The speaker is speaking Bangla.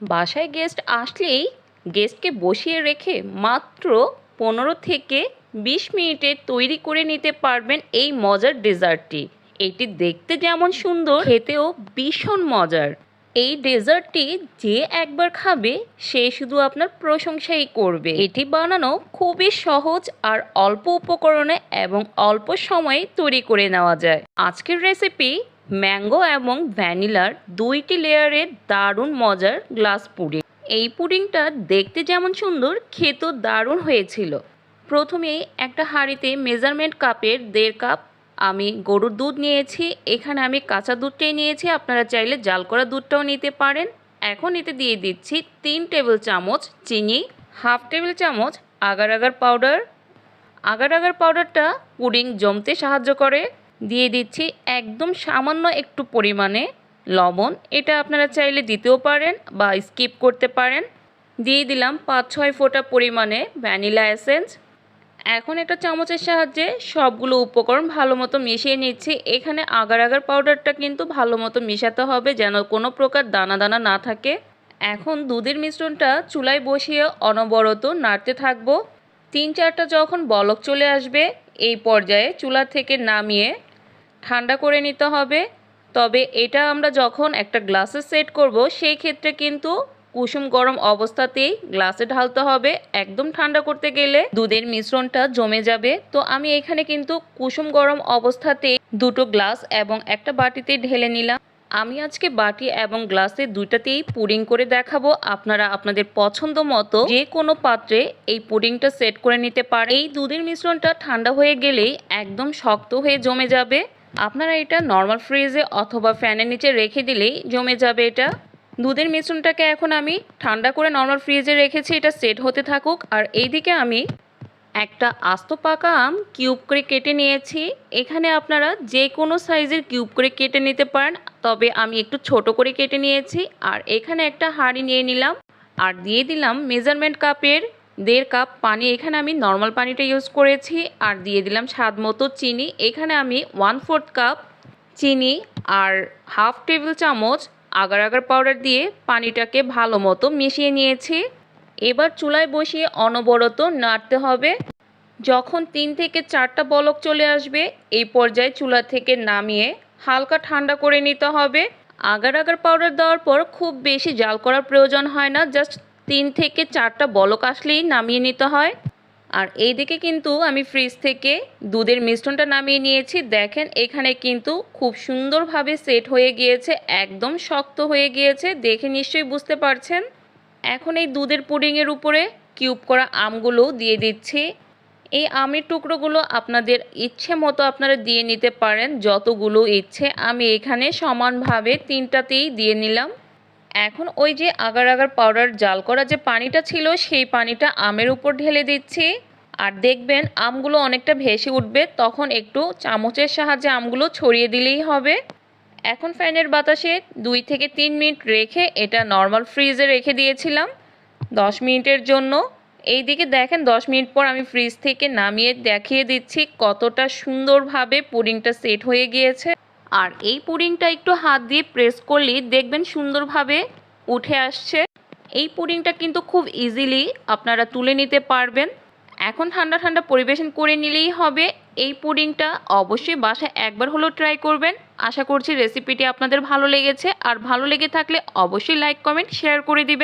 বাসায় গেস্ট আসলেই গেস্টকে বসিয়ে রেখে মাত্র পনেরো থেকে বিশ মিনিটে তৈরি করে নিতে পারবেন এই মজার ডেজার্টটি এটি দেখতে যেমন সুন্দর, খেতেও ভীষণ মজার। এই ডেজার্টটি যে একবার খাবে, সে শুধু আপনার প্রশংসাই করবে। এটি বানানো খুবই সহজ আর অল্প উপকরণে এবং অল্প সময়ে তৈরি করে নেওয়া যায়। আজকের রেসিপি ম্যাঙ্গো এবং ভ্যানিলার দুইটি লেয়ারের দারুণ মজার গ্লাস পুডিং। এই পুডিংটা দেখতে যেমন সুন্দর, খেতেও দারুণ হয়েছিল। প্রথমেই একটা হাঁড়িতে মেজারমেন্ট কাপের দেড় কাপ আমি গরুর দুধ নিয়েছি, এখানে আমি কাঁচা দুধটাই নিয়েছি, আপনারা চাইলে জাল করা দুধটাও নিতে পারেন। এখন এতে দিয়ে দিচ্ছি তিন টেবিল চামচ চিনি, হাফ টেবিল চামচ agar agar powder. Agar agar পাউডারটা পুডিং জমতে সাহায্য করে। দিয়ে দিচ্ছি একদম সামান্য একটু পরিমাণে লবণ। এটা আপনারা চাইলে দিতেও পারেন বা স্কিপ করতে পারেন। দিয়ে দিলাম পাঁচ ছয় ফোঁটা পরিমাণে ভ্যানিলা এসেন্স। এখন একটা চামচের সাহায্যে সবগুলো উপকরণ ভালো মতো মিশিয়ে নিচ্ছি। এখানে আগার আগার পাউডারটা কিন্তু ভালো মতো মিশাতে হবে যেন কোনো প্রকার দানা দানা না থাকে। এখন দুধের মিশ্রণটা চুলায় বসিয়ে অনবরত নাড়তে থাকব। তিন চারটা যখন বলক চলে আসবে, এই পর্যায়ে চুলা থেকে নামিয়ে ঠান্ডা করে নিতে হবে। তবে এটা আমরা যখন একটা গ্লাসে সেট করব, সেই ক্ষেত্রে কিন্তু কুসুম গরম অবস্থাতেই গ্লাসে ঢালতে হবে। একদম ঠান্ডা করতে গেলে দুধের মিশ্রণটা জমে যাবে। তো আমি এখানে কিন্তু কুসুম গরম অবস্থাতেই দুটো গ্লাস এবং একটা বাটিতে ঢেলে নিলাম। আমি আজকে বাটি এবং গ্লাসে দুইটাতেই পুডিং করে দেখাবো। আপনারা আপনাদের পছন্দ মতো যে কোনো পাত্রে এই পুডিংটা সেট করে নিতে পারে এই দুধের মিশ্রণটা ঠান্ডা হয়ে গেলেই একদম শক্ত হয়ে জমে যাবে। আপনারা এটা নর্মাল ফ্রিজে অথবা ফ্যানের নিচে রেখে দিলেই জমে যাবে এটা। দুধের মিশ্রণটাকে এখন আমি ঠান্ডা করে নর্মাল ফ্রিজে রেখেছি, এটা সেট হতে থাকুক। আর এইদিকে আমি একটা আস্ত পাকা আম কিউব করে কেটে নিয়েছি। এখানে আপনারা যে কোনো সাইজের কিউব করে কেটে নিতে পারেন, তবে আমি একটু ছোট করে কেটে নিয়েছি। আর এখানে একটা হাঁড়ি নিয়ে নিলাম। আর দিয়ে দিলাম মেজারমেন্ট কাপের দেড় কাপ পানি, এখানে আমি নর্মাল পানিটা ইউজ করেছি, আর দিয়ে দিলাম স্বাদ মতো চিনি। এখানে আমি ওয়ান ফোর্থ কাপ চিনি আর হাফ টেবিল চামচ আগার আগার পাউডার দিয়ে পানিটাকে ভালো মতো মিশিয়ে নিয়েছি। এবার চুলায় বসিয়ে অনবরত নাড়তে হবে। যখন তিন থেকে চারটা বলক চলে আসবে, এই পর্যায়ে চুলা থেকে নামিয়ে হালকা ঠান্ডা করে নিতে হবে। আগার আগার পাউডার দেওয়ার পর খুব বেশি জাল করার প্রয়োজন হয় না জাস্ট তিন থেকে চারটা বলক আসলেই নামিয়ে নিতে হয়। আর এইদিকে কিন্তু আমি ফ্রিজ থেকে দুধের মিশ্রণটা নামিয়ে নিয়েছি। দেখেন, এখানে কিন্তু খুব সুন্দরভাবে সেট হয়ে গিয়েছে, একদম শক্ত হয়ে গিয়েছে। দেখে নিশ্চয়ই বুঝতে পারছেন। এখন এই দুধের পুডিংয়ের উপরে কিউব করা আমগুলো দিয়ে দিচ্ছি। এই আমের টুকরোগুলো আপনাদের ইচ্ছে মতো আপনারা দিয়ে নিতে পারেন, যতগুলো ইচ্ছে। আমি এখানে সমানভাবে তিনটাতেই দিয়ে নিলাম। এখন ওই যে আগার আগার পাউডার জাল করা যে পানিটা ছিল, সেই পানিটা আমের উপর ঢেলে দিচ্ছি। আর দেখবেন আমগুলো অনেকটা ভেসে উঠবে, তখন একটু চামচের সাহায্যে আমগুলো ছড়িয়ে দিলেই হবে। এখন ফ্যানের বাতাসে দুই থেকে তিন মিনিট রেখে এটা নর্মাল ফ্রিজে রেখে দিয়েছিলাম, দশ মিনিটের জন্য। এই দিকে দেখেন, দশ মিনিট পর আমি ফ্রিজ থেকে নামিয়ে দেখিয়ে দিচ্ছি কতটা সুন্দরভাবে পুডিংটা সেট হয়ে গিয়েছে। আর এই পুডিংটা একটু হাত দিয়ে প্রেস করলেই দেখবেন সুন্দরভাবে উঠে আসছে। এই পুডিংটা কিন্তু খুব ইজিলি আপনারা তুলে নিতে পারবেন। এখন ঠান্ডা ঠান্ডা পরিবেশন করে নিলেই হবে। এই পুডিংটা অবশ্যই বাসায় একবার হলেও ট্রাই করবেন। আশা করছি রেসিপিটি আপনাদের ভালো লেগেছে। আর ভালো লেগে থাকলে অবশ্যই লাইক কমেন্ট শেয়ার করে দিবেন।